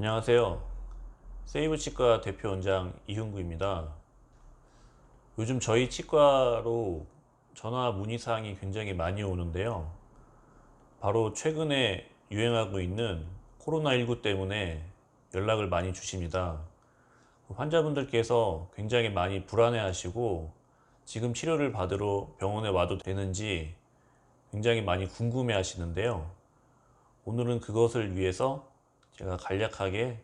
안녕하세요. 세이브 치과 대표 원장 이훈구입니다. 요즘 저희 치과로 전화 문의 사항이 굉장히 많이 오는데요. 바로 최근에 유행하고 있는 코로나19 때문에 연락을 많이 주십니다. 환자분들께서 굉장히 많이 불안해 하시고 지금 치료를 받으러 병원에 와도 되는지 굉장히 많이 궁금해 하시는데요. 오늘은 그것을 위해서 제가 간략하게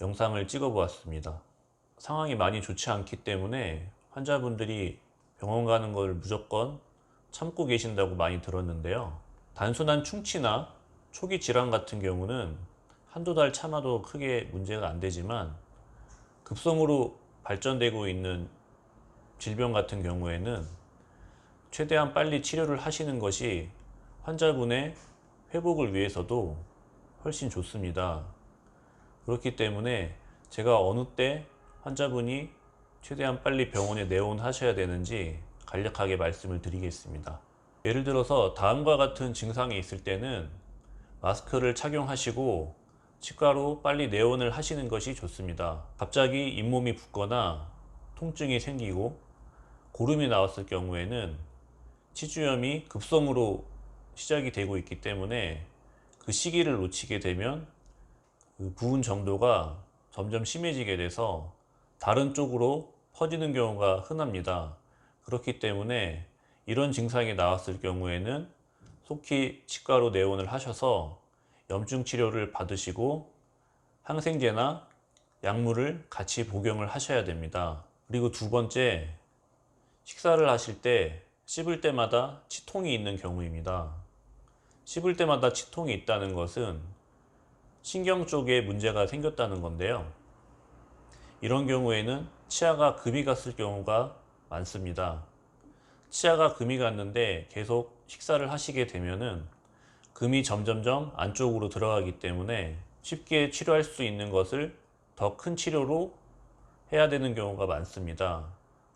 영상을 찍어 보았습니다. 상황이 많이 좋지 않기 때문에 환자분들이 병원 가는 걸 무조건 참고 계신다고 많이 들었는데요. 단순한 충치나 초기 질환 같은 경우는 한두 달 참아도 크게 문제가 안 되지만 급성으로 발전되고 있는 질병 같은 경우에는 최대한 빨리 치료를 하시는 것이 환자분의 회복을 위해서도 훨씬 좋습니다. 그렇기 때문에 제가 어느 때 환자분이 최대한 빨리 병원에 내원하셔야 되는지 간략하게 말씀을 드리겠습니다. 예를 들어서 다음과 같은 증상이 있을 때는 마스크를 착용하시고 치과로 빨리 내원을 하시는 것이 좋습니다. 갑자기 잇몸이 붓거나 통증이 생기고 고름이 나왔을 경우에는 치주염이 급성으로 시작이 되고 있기 때문에 그 시기를 놓치게 되면 그 부은 정도가 점점 심해지게 돼서 다른 쪽으로 퍼지는 경우가 흔합니다. 그렇기 때문에 이런 증상이 나왔을 경우에는 속히 치과로 내원을 하셔서 염증 치료를 받으시고 항생제나 약물을 같이 복용을 하셔야 됩니다. 그리고 두 번째, 식사를 하실 때 씹을 때마다 치통이 있는 경우입니다. 씹을 때마다 치통이 있다는 것은 신경 쪽에 문제가 생겼다는 건데요. 이런 경우에는 치아가 금이 갔을 경우가 많습니다. 치아가 금이 갔는데 계속 식사를 하시게 되면은 금이 점점점 안쪽으로 들어가기 때문에 쉽게 치료할 수 있는 것을 더 큰 치료로 해야 되는 경우가 많습니다.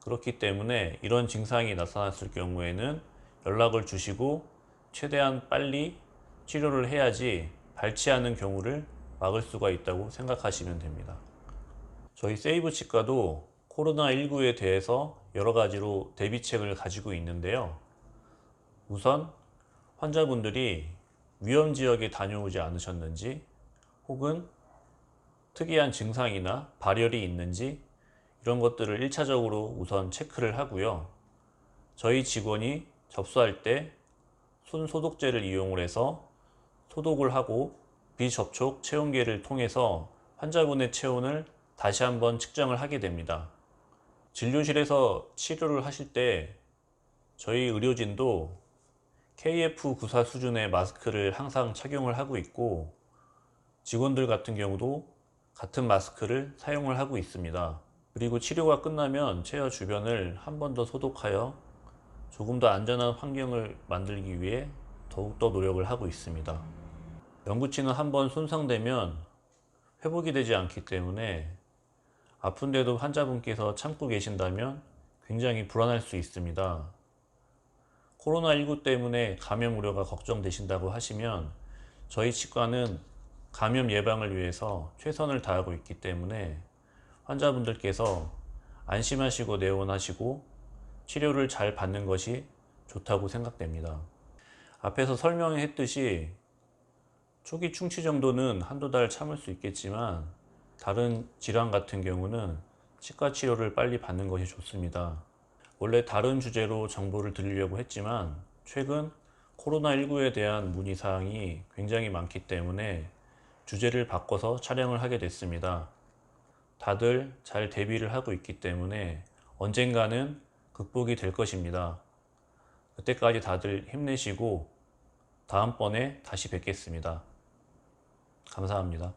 그렇기 때문에 이런 증상이 나타났을 경우에는 연락을 주시고 최대한 빨리 치료를 해야지 발치하는 경우를 막을 수가 있다고 생각하시면 됩니다. 저희 세이브 치과도 코로나19에 대해서 여러 가지로 대비책을 가지고 있는데요. 우선 환자분들이 위험 지역에 다녀오지 않으셨는지 혹은 특이한 증상이나 발열이 있는지 이런 것들을 1차적으로 우선 체크를 하고요. 저희 직원이 접수할 때 손 소독제를 이용을 해서 소독을 하고 비접촉 체온계를 통해서 환자분의 체온을 다시 한번 측정을 하게 됩니다. 진료실에서 치료를 하실 때 저희 의료진도 KF94 수준의 마스크를 항상 착용을 하고 있고 직원들 같은 경우도 같은 마스크를 사용을 하고 있습니다. 그리고 치료가 끝나면 체어 주변을 한 번 더 소독하여 조금 더 안전한 환경을 만들기 위해 더욱더 노력을 하고 있습니다. 연구치는 한번 손상되면 회복이 되지 않기 때문에 아픈데도 환자분께서 참고 계신다면 굉장히 불안할 수 있습니다. 코로나19 때문에 감염 우려가 걱정되신다고 하시면 저희 치과는 감염 예방을 위해서 최선을 다하고 있기 때문에 환자분들께서 안심하시고 내원하시고 치료를 잘 받는 것이 좋다고 생각됩니다. 앞에서 설명했듯이 초기 충치 정도는 한두 달 참을 수 있겠지만 다른 질환 같은 경우는 치과 치료를 빨리 받는 것이 좋습니다. 원래 다른 주제로 정보를 드리려고 했지만 최근 코로나19에 대한 문의사항이 굉장히 많기 때문에 주제를 바꿔서 촬영을 하게 됐습니다. 다들 잘 대비를 하고 있기 때문에 언젠가는 극복이 될 것입니다. 그때까지 다들 힘내시고 다음번에 다시 뵙겠습니다. 감사합니다.